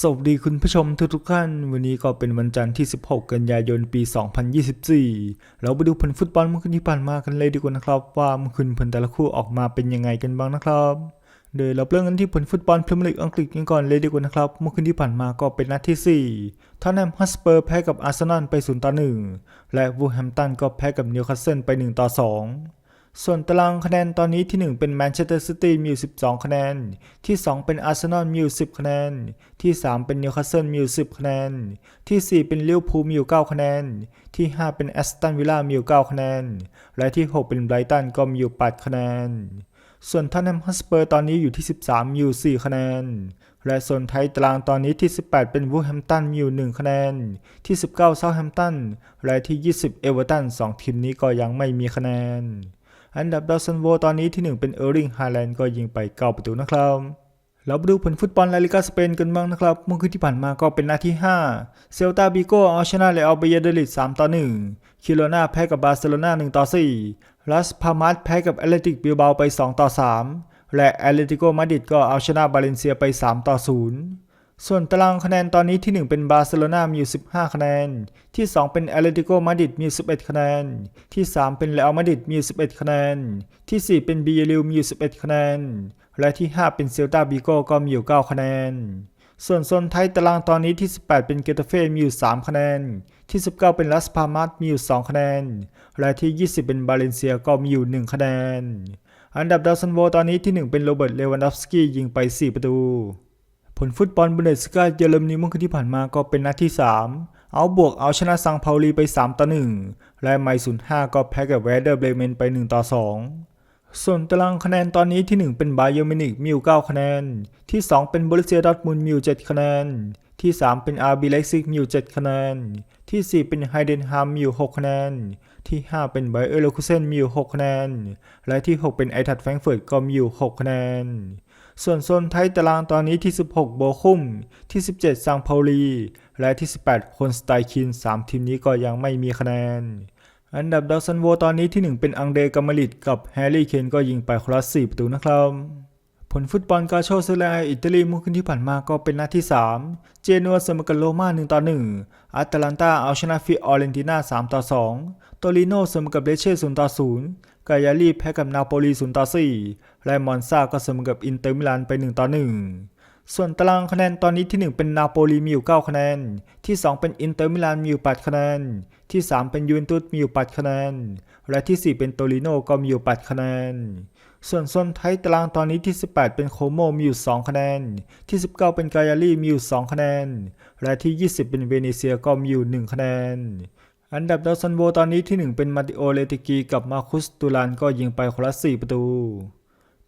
สวัสดีคุณผู้ชมทุกทุกๆท่าน วันนี้ก็เป็นวันจันทร์ที่ 16 กันยายน ปี 2024 เราไปดูผลฟุตบอลเมื่อคืนที่ผ่านมากันเลยดีกว่านะครับ ว่าเมื่อคืนผลแต่ละคู่ออกมาเป็นยังไงกันบ้างนะครับโดยเราเริ่มกันที่ผลฟุตบอลพรีเมียร์ลีกอังกฤษกันก่อนเลยดีกว่านะครับ เมื่อคืนที่ผ่านมาก็เป็นนัดที่4ทอตแนมฮัสเปอร์แพ้กับอาร์เซนอลไป0ต่อ1และวูลแฮมตันก็แพ้กับนิวคาสเซิลไป1ต่อ2 ส่วนตารางคะแนนตอนนี้ที่ 1 เป็นแมนเชสเตอร์ซิตี้มีอยู่12 คะแนน ที่ 2 เป็นอาร์เซนอลมีอยู่10 คะแนน ที่ 3 เป็นนิวคาสเซิลมีอยู่10 คะแนน ที่ 4 เป็นลิเวอร์พูลมีอยู่ 9 คะแนน ที่ 5 เป็นแอสตันวิลล่ามีอยู่ 9 คะแนน และที่ 6 เป็นไบรตันก็มีอยู่ 8 คะแนน ส่วนทอตแนมฮอสเปอร์ตอนนี้อยู่ที่ 13 มีอยู่ 4 คะแนน และส่วนไทยตารางตอนนี้ที่ 18 เป็นวูแฮมตันมีอยู่ 1 คะแนน ที่ 19เซาท์แฮมตัน และที่ 20 เอเวอร์ตัน 2 ทีมนี้ก็ยังไม่มีคะแนน อันดับดาวซันโวตอนนี้ที่ 1 เป็นเออร์ลิงฮาแลนด์ก็ยิงไป 9 ประตูนะครับเราไปดูผลฟุตบอลลาลิกาสเปนกันบ้างนะครับ เมื่อคืนที่ผ่านมาก็เป็นนัดที่ 5 เซลตาบิโกเอาชนะเรอัลเบยเดลิด3 ต่อ 1 คิโลนาแพ้กับบาร์เซโลนา1 ต่อ 4 ลัสพามาสแพ้กับแอตเลติกบิลบาไป 2 ต่อ 3 และแอตเลติโกมาดริดก็เอาชนะบาเลนเซียไป 3 ต่อ 0 ส่วนตารางคะแนนตอนนี้ที่ 1 เป็นบาร์เซโลนามีอยู่ 15 คะแนน ที่ 2 เป็นแอตเลติโกมาดริดมี11 คะแนน ที่ 3 เป็นเรอัลมาดริดมี11 คะแนน ที่ 4 เป็นบีเยลิวมี11 คะแนน และที่ 5 เป็นเซลตาบิโกก็มีอยู่ 9 คะแนน ส่วนโซนไทยตารางตอนนี้ที่ 18 เป็นเกตาเฟ่มีอยู่ 3 คะแนน ที่ 19 เป็นลัสพามาสมีอยู่ 2 คะแนน และที่ 20 เป็นบาเลนเซียก็มีอยู่ 1 คะแนน อันดับดาวซันโวตอนนี้ที่ 1 เป็นโรเบิร์ตเลวันดอฟสกี้ยิงไป 4 ประตู ผลฟุตบอลบุนเดสกาเยอรมนีเมื่อคืนที่ผ่านมาก็เป็นนัดที่ 3 เอาบวกเอาชนะซังเปาลีไป 3 ต่อ 1 และไมซุน5ก็แพ้กับแวเดอร์เบรเมนไป 1 ต่อ 2 ส่วนตารางคะแนนตอนนี้ที่ 1 เป็นบาเยอร์มินิกมีอยู่9คะแนน ที่ 2 เป็นบริเซียดอทมุนมีอยู่7คะแนน ที่ 3 เป็นอาร์บีไลซิกมีอยู่7คะแนน ที่ 4 เป็นไฮเดนฮามมีอยู่6คะแนน ที่ 5 เป็นไบเออร์เลคูเซนมีอยู่6คะแนน และที่ 6 เป็นไอทัดแฟรงเฟิร์ตก็มีอยู่6คะแนน ส่วนโซนไทยตารางตอนนี้ที่ 16 โบคุมที่ 17 ซังเปาลี และที่ 18 คนสไตคิน 3 ทีมนี้ก็ยังไม่มีคะแนน อันดับดาวซันโวตอนนี้ที่ 1 เป็นอังเดกามาลิดกับแฮร์รี่เคนก็ยิงไปคนละ4ประตูนะครับ ผลฟุตบอลกาโชเซเรียอิตาลีเมื่อคืนที่ผ่านมาก็เป็นนัดที่ 3 เจนัวเสมอกับโรม่า1ต่อ1อัตแลนตาเอาชนะฟิออเรนติน่า3ต่อ2โตริโนเสมอกับเลเช่0ต่อ0 กายาลีแพ้กับนาโปลี0ต่อ4และมอนซาก็เสมอกับอินเตอร์มิลานไป1ต่อ1ส่วนตารางคะแนนตอนนี้ที่ 1 เป็นนาโปลีมีอยู่ 9 คะแนน ที่ 2 เป็นอินเตอร์มิลานมีอยู่ 8 คะแนน ที่ 3 เป็นยูเวนตุสมีอยู่ 8 คะแนน และที่ 4 เป็นโตริโนก็มีอยู่ 8 คะแนน ส่วนโซนไทยตารางตอนนี้ที่ 18 เป็นโคโมมีอยู่ 2 คะแนน ที่ 19 เป็นกายาลีมีอยู่ 2 คะแนน และที่ 20 เป็นเวเนเซียก็มีอยู่ 1 คะแนน อันดับดาวซันโวตอนนี้ที่ 1 เป็นมาติโอเลติกีกับมาคุสตูรานก็ยิงไปคนละ4ประตู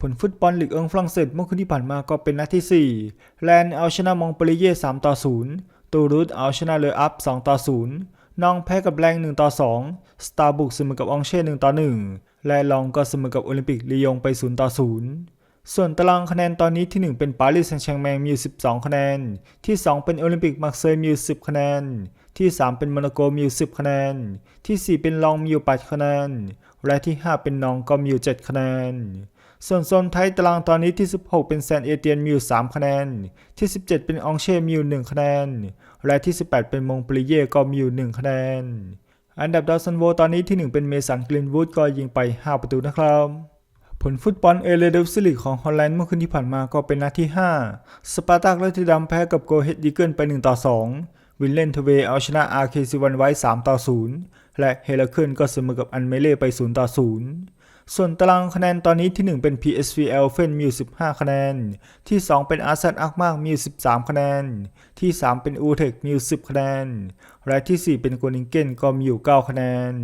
ผลฟุตบอลลีกเอิงฝรั่งเศสเมื่อคืนที่ผ่านมาก็เป็นนัดที่ 4 แลนเอาชนะมองเปรีเย่3ต่อ0ตูรุสเอาชนะเลออัพ2ต่อ0นองแพ้กับแรง1ต่อ2สตาร์บุกเสมอกับองเช่1ต่อ1และลองก็เสมอกับโอลิมปิกลียงไป0ต่อ0 ส่วนตารางคะแนนตอนนี้ที่ 1 เป็นปารีสแซงต์แชร์แมงมีอยู่12 คะแนน ที่ 2 เป็นโอลิมปิกมาร์เซย์มีอยู่10 คะแนน ที่ 3 เป็นโมนาโกมีอยู่10 คะแนน ที่ 4 เป็นลองมีอยู่8คะแนน และที่ 5 เป็นนองก็มีอยู่7คะแนน ส่วนโซนไทยตารางตอนนี้ที่ 16 เป็นแซนเอเตียนมีอยู่3คะแนน ที่ 17 เป็นองเช่มีอยู่1คะแนน และที่ 18 เป็นมงปรีเย่ก็มีอยู่1คะแนน อันดับดาวซันโวตอนนี้ที่ 1 เป็นเมสันกลินวูดก็ยิงไป 5 ประตูนะครับ ผลฟุตบอลเอเลเดฟซิลิกของฮอลแลนด์เมื่อคืนที่ผ่านมาก็เป็นนัดที่ 5 สปาร์ตักและทีดัมแพ้กับโกเฮดดิเกิลไป 1 ต่อ 2 วินเลนทเวเอาชนะอาร์เคซิวันไว้ 3 ต่อ 0 และเฮลเคิลก็เสมอกับอันเมเล่ไป 0 ต่อ 0 ส่วนตารางคะแนนตอนนี้ที่ 1 เป็น PSV เอลเฟนมีอยู่15 คะแนน ที่ 2 เป็นอาร์เซนอักมากมีอยู่13 คะแนน ที่ 3 เป็นอูเทคมีอยู่10 คะแนน และที่ 4 เป็นโกนิงเกนก็มีอยู่ 9 คะแนน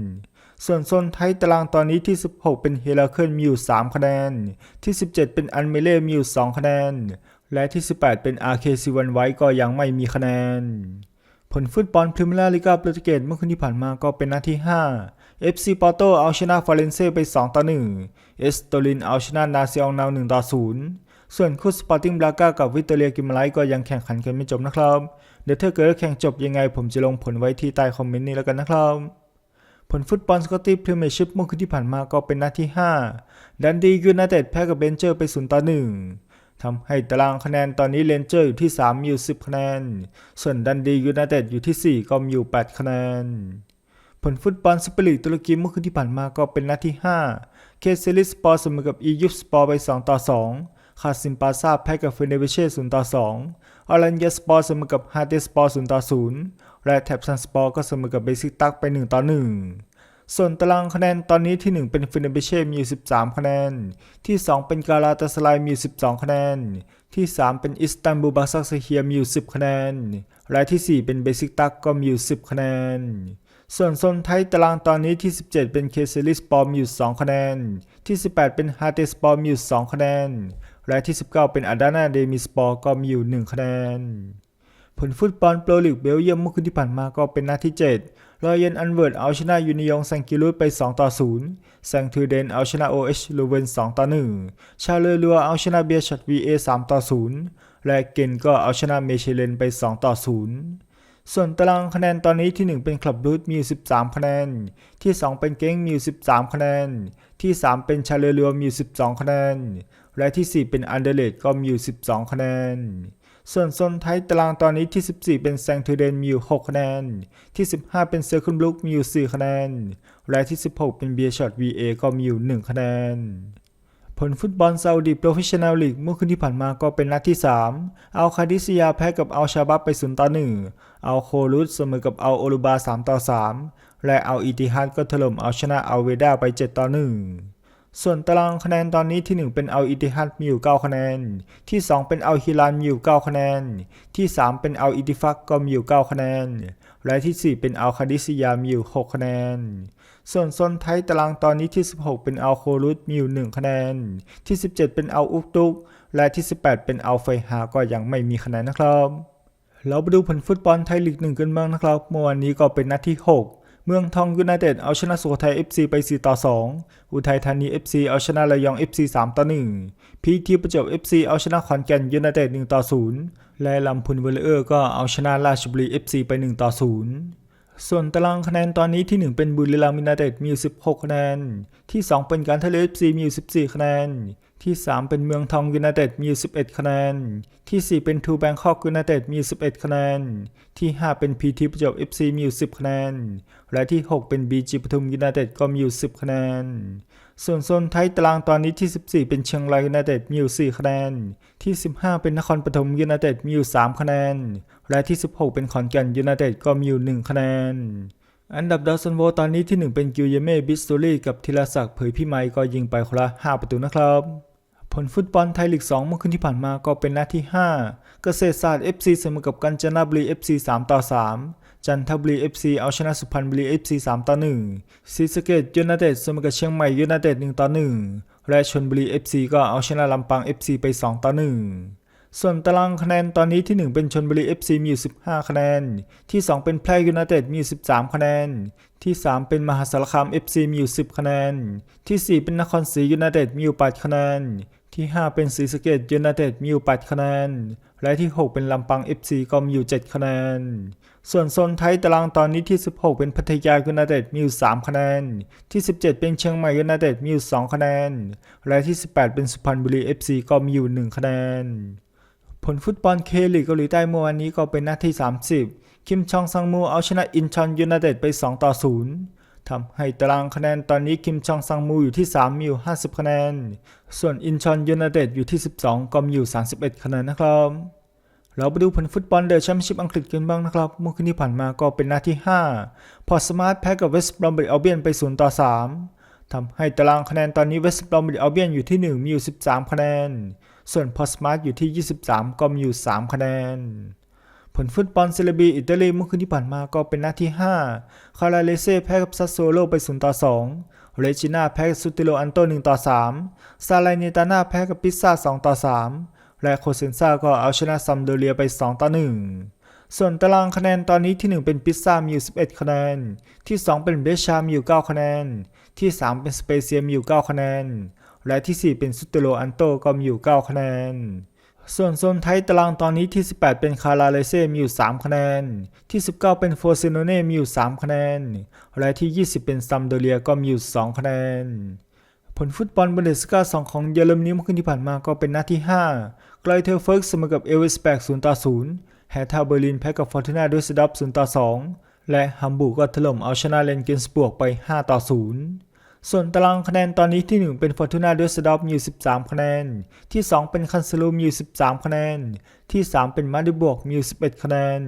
ส่วนโซนไทยตารางตอนนี้ที่ 16 เป็นเฮลเคิลมีอยู่ 3 คะแนน ที่ 17 เป็นอันเมเล่มีอยู่ 2 คะแนน และที่ 18 เป็นอาร์เคซิวันไว้ก็ยังไม่มีคะแนน ผลฟุตบอลพรีเมียร์ลีกาโปรตุเกสเมื่อคืนที่ผ่านมาก็เป็นนัดที่ 5 FC ปอร์โตเอาชนะฟาเรนเซ่ไป 2 ต่อ 1 เอสโตลินเอาชนะนาซียองนาว1ต่อ 0ส่วนคู่สปอร์ติ้งบราก้ากับวิตเตอเรียกิมไลก็ยังแข่งขันกันไม่จบนะครับ เดี๋ยวถ้าเกิดแข่งจบยังไงผมจะลงผลไว้ที่ใต้คอมเมนต์นี้แล้วกันนะครับ ผลฟุตบอลสกอตติพรีเมียร์ชิพเมื่อคืนที่ผ่านมาก็เป็นนัดที่ 5 ดันดียูไนเต็ดแพ้กับเบนเจอร์ไป0ต่อ1ทำให้ตารางคะแนนตอนนี้เลนเจอร์อยู่ที่ 3 มีอยู่ 10 คะแนน ส่วนดันดียูไนเต็ดอยู่ที่ 4 ก็มีอยู่ 8 คะแนน ผลฟุตบอลซุปเปอร์ตุรกีเมื่อคืนที่ผ่านมาก็เป็นนัดที่ 5 เคเซลิสปอร์เสมอกับอียิปต์สปอร์ไป 2 ต่อ 2 คาซิมปาซาแพ้กับเฟเนเบเช่0ต่อ2 ออรันเยสปอร์เสมอกับฮาเตสปอร์0ต่อ0และแท็บซันสปอร์ก็เสมอกับเบซิกตักไป 1 ต่อ 1 ส่วนตารางคะแนนตอนนี้ที่ 1 เป็นฟเนเบเช่มีอยู่13 คะแนน ที่ 2 เป็นกาลาตาสไลายมีอยู่12 คะแนน ที่ 3 เป็นอิสตันบูลบาซักเซเฮียมีอยู่10 คะแนน และที่ 4 เป็นเบซิกตักก็มีอยู่10 คะแนนส่วนโซนไทยตารางตอนนี้ที่ 17 เป็นเคเซลิสปอร์มีอยู่ 2 คะแนน ที่ 18 เป็นฮาเตสปอร์มีอยู่ 2 คะแนน และที่ 19 เป็นอาดานาเดมิสปอร์ก็มีอยู่ 1 คะแนน ผลฟุตบอลโปรลีกเบลเยียมเมื่อคืนที่ผ่านมาก็เป็นนัดที่ 7 รอยเยนอันเวิร์ดเอาชนะยูนิยองแซงกิรุสไป 2 ต่อ 0 แซงทูเดนเอาชนะโอเอชลูเวน 2 ต่อ 1 ชาเลอรัวเอาชนะเบียชัดวีเอ3ต่อ 0 และเกนก็เอาชนะเมเชเลนไป 2 ต่อ 0ส่วนตารางคะแนนตอนนี้ที่ 1 เป็นคลับรูทมี 13 คะแนน ที่ 2 เป็นเก้งมี 13 คะแนน ที่ 3 เป็นชาเลอรัวมี 12 คะแนน และที่ 4 เป็นอันเดเลดก็มีอยู่ 12 คะแนน ส่วนโซนไทยตารางตอนนี้ที่ 14 เป็นแซงทูเดนมีอยู่ 6 คะแนน ที่ 15 เป็นเซอร์คิลบลุกมีอยู่ 4 คะแนน และที่ 16 เป็นเบียร์ช็อต VA ก็มีอยู่ 1 คะแนนผลฟุตบอลซาอุดีโปรเฟชชั่นแนลลีกเมื่อคืนที่ผ่านมาก็เป็นนัดที่3เอาคาดิซิยาแพ้กับเอาชาบับไป0ต่อ1เอาโคลุสเสมอกับเอาโอลูบา3ต่อ3และเอาอิติฮัดก็ถล่มเอาชนะเอาเวดาไป7ต่อ1 ส่วนตารางคะแนนตอนนี้ที่ 1 เป็นเอาอิติฮัดมีอยู่ 9 คะแนน ที่ 2 เป็นเอาฮิลานมีอยู่ 9 คะแนน ที่ 3 เป็นเอาอิติฟักก็มีอยู่ 9 คะแนน และที่ 4 เป็นเอาคาดิซิยามีอยู่ 6 คะแนน ส่วนโซนไทยตารางตอนนี้ที่ 16 เป็นเอาโครุตมีอยู่ 1 คะแนน ที่ 17 เป็นเอาอุกตุก และที่ 18 เป็นเอาไฟฮาก็ยังไม่มีคะแนนนะครับ เราไปดูผลฟุตบอลไทยลีกหนึ่งกันบ้างนะครับ เมื่อวานนี้ก็เป็นนัดที่ 6 เมืองทองยูไนเต็ดเอาชนะสุโขทัย FC ไป 4 ต่อ 2 อุทัยธานี FC เอาชนะระยอง FC 3 ต่อ 1 พีทีประจวบ FC เอาชนะขอนแก่นยูไนเต็ด 1 ต่อ 0 และลำพูนเวลเลอร์ก็เอาชนะราชบุรี FC ไป 1 ต่อ 0ส่วนตารางคะแนนตอนนี้ที่ 1 เป็นบุรีรัมย์ยูไนเต็ดมีอยู่16 คะแนน ที่ 2 เป็นการทะเล FC มีอยู่14 คะแนน ที่ 3 เป็นเมืองทองยูไนเต็ดมี 11 คะแนน ที่ 4 เป็นทูแบงคอกยูไนเต็ดมี 11 คะแนน ที่ 5 เป็นพีทีประจวบ FC มีอยู่10 คะแนน และที่ 6 เป็น BG ปทุมยูไนเต็ดก็มีอยู่10 คะแนน ส่วนโซนไทยตารางตอนนี้ที่ 14 เป็นเชียงรายยูไนเต็ดมีอยู่4คะแนน ที่ 15 เป็นนครปฐมยูไนเต็ดมีอยู่3คะแนน และที่ 16 เป็นขอนแก่นยูไนเต็ดก็มีอยู่1คะแนนอันดับดาวซันโวตอนนี้ที่ 1 เป็นกิลเยเม่บิสตูรี่กับธีรศักดิ์เผยพิไมยก็ยิงไปคนละ 5 ประตูนะครับ ผลฟุตบอลไทยลีก 2 เมื่อคืนที่ผ่านมาก็เป็นนัดที่ 5 เกษตรศาสตร์ FC เสมอกับกาญจนบุรี FC 3 ต่อ 3 จันทบุรี FC เอาชนะสุพรรณบุรี FC 3 ต่อ 1ศรีสะเกษยูไนเต็ดเสมอกับเชียงใหม่ยูไนเต็ด1 ต่อ 1 และชลบุรี FC ก็เอาชนะลำปาง FC ไป 2 ต่อ 1ส่วนตารางคะแนนตอนนี้ที่ 1 เป็นชนบุรี FC มีอยู่ 15 คะแนน ที่ 2 เป็นแพร่ยูไนเต็ดมีอยู่ 13 คะแนน ที่ 3 เป็นมหาสารคาม FC มีอยู่ 10 คะแนน ที่ 4 เป็นนครศรียูไนเต็ดมีอยู่ 8 คะแนน ที่ 5 เป็นศรีสะเกษยูไนเต็ดมีอยู่8คะแนน และที่ 6 เป็นลำปาง FC ก็มีอยู่ 7 คะแนน ส่วนโซนไทยตารางตอนนี้ที่ 16 เป็นพัทยายูไนเต็ดมีอยู่ 3 คะแนน ที่ 17 เป็นเชียงใหม่ยูไนเต็ดมีอยู่ 2 คะแนน และที่ 18 เป็นสุพรรณบุรี FC ก็มีอยู่ 1 คะแนน ผลฟุตบอลเคลีกเกาหลีใต้เมื่อวานนี้ก็เป็นนัดที่ 30 คิมชองซังมูเอาชนะอินชอนยูไนเต็ดไป 2 ต่อ 0 ทำให้ตารางคะแนนตอนนี้คิมชองซังมูอยู่ที่ 3 มีอยู่ 50 คะแนน ส่วนอินชอนยูไนเต็ดอยู่ที่ 12 ก็มีอยู่ 31 คะแนนนะครับ เราไปดูผลฟุตบอลเดอะแชมเปี้ยนชิพอังกฤษกันบ้างนะครับ เมื่อคืนที่ผ่านมาก็เป็นนัดที่ 5 พอร์ตสมาร์ทแพ้กับเวสต์บรอมบิชอัลเบียนไป 0 ต่อ 3ทำให้ตารางคะแนนตอนนี้เวสต์บรอมบิชอัลเบียนอยู่ที่ 1 มีอยู่ 13 คะแนน ส่วนพอสมาร์ทอยู่ที่ 23 ก็มีอยู่ 3 คะแนน ผลฟุตบอลเซเลบีอิตาลีเมื่อคืนที่ผ่านมาก็เป็นนัดที่ 5 คาราเลเซ่แพ้กับซัสโซโลไป 0 ต่อ 2 เรจิน่าแพ้กับซูติโลอันโต 1 ต่อ 3 ซาลาเนตาน่าแพ้กับพิซซ่า 2 ต่อ 3 และโคเซนซาก็เอาชนะซัมโดเรียไป 2 ต่อ 1 ส่วนตารางคะแนนตอนนี้ที่ 1 เป็นพิซซ่ามีอยู่ 11 คะแนน ที่ 2 เป็นเบชามีอยู่ 9 คะแนน ที่ 3 เป็นสเปเซียมีอยู่ 9 คะแนน และที่ 4 เป็นซุตเตโรอันโตก็มีอยู่ 9 คะแนน ส่วนโซนไทยตารางตอนนี้ที่ 18 เป็นคาราเลเซ่มีอยู่ 3 คะแนน ที่ 19 เป็นโฟเซโนเน่มีอยู่ 3 คะแนน และที่ 20 เป็นซัมโดเรียก็มีอยู่ 2 คะแนน ผลฟุตบอลบุนเดสกา2ของเยอรมนีเมื่อคืนที่ผ่านมาก็เป็นนัดที่ 5 ไกลเทอร์เฟิร์กเสมอกับเอเวสแบก0ต่อ0แฮทาเบอร์ลินแพ้กับฟอร์ตูนาด้วยสดับ0ต่อ2และฮัมบูร์กก็ถล่มเอาชนะเลนเกนสบวกไป 5 ต่อ 0 ส่วนตารางคะแนนตอนนี้ที่ 1 เป็นฟอร์ตูนาด้วยสดับมีอยู่13 คะแนน ที่ 2 เป็นคันซลูมีอยู่13 คะแนน ที่ 3 เป็นมาดิบวกมีอยู่11 คะแนน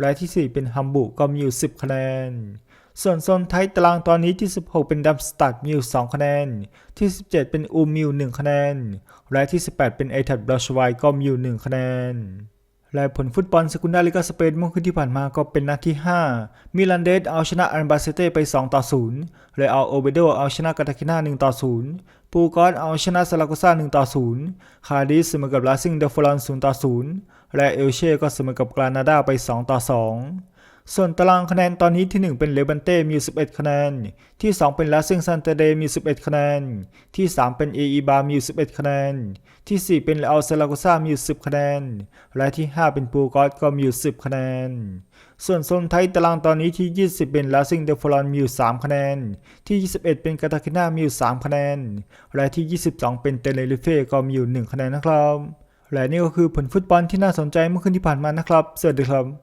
และที่ 4 เป็นฮัมบูก็มีอยู่ 10 คะแนน ส่วนโซนไทยตารางตอนนี้ที่ 16 เป็นดัมสตัดมีอยู่2คะแนน ที่ 17 เป็นอูมิว1คะแนน และที่ 18 เป็นไอทัดบลชวายก็มีอยู่ 1 คะแนน และผลฟุตบอลสกุนดาลิกาสเปนเมื่อคืนที่ผ่านมาก็เป็นนัดที่ 5 มิลันเดสเอาชนะอันบาเซเต้ไป 2 ต่อ 0 และเอาโอเบโดเอาชนะกาตาคิน่า1ต่อ 0 ปูกอนเอาชนะซาลาโกซ่า1ต่อ 0 คาร์ดิสเสมอกับลาซิงเดฟลอน0ต่อ 0 และเอลเช่ก็เสมอกับกรานาดาไป 2 ต่อ 2 ส่วนตารางคะแนนตอนนี้ที่ 1 เป็นเลบันเต้มี 11 คะแนน ที่ 2 เป็นลาซิงซันเตเดมี 11 คะแนน ที่ 3 เป็นเออีบามี 11 คะแนน ที่ 4 เป็นเลอัลซาลาโกซามี 10 คะแนน และที่ 5 เป็นปูกอสก็มี 10 คะแนน ส่วนโซนไทยตารางตอนนี้ที่ 20 เป็นลาซิงเดฟลอนมี3คะแนน ที่ 21 เป็นกาตาคินามี 3 คะแนน และที่ 22 เป็นเตเนริเฟ่ก็มีอยู่1คะแนนนะครับ และนี่ก็คือผลฟุตบอลที่น่าสนใจเมื่อคืนที่ผ่านมานะครับ สวัสดีครับ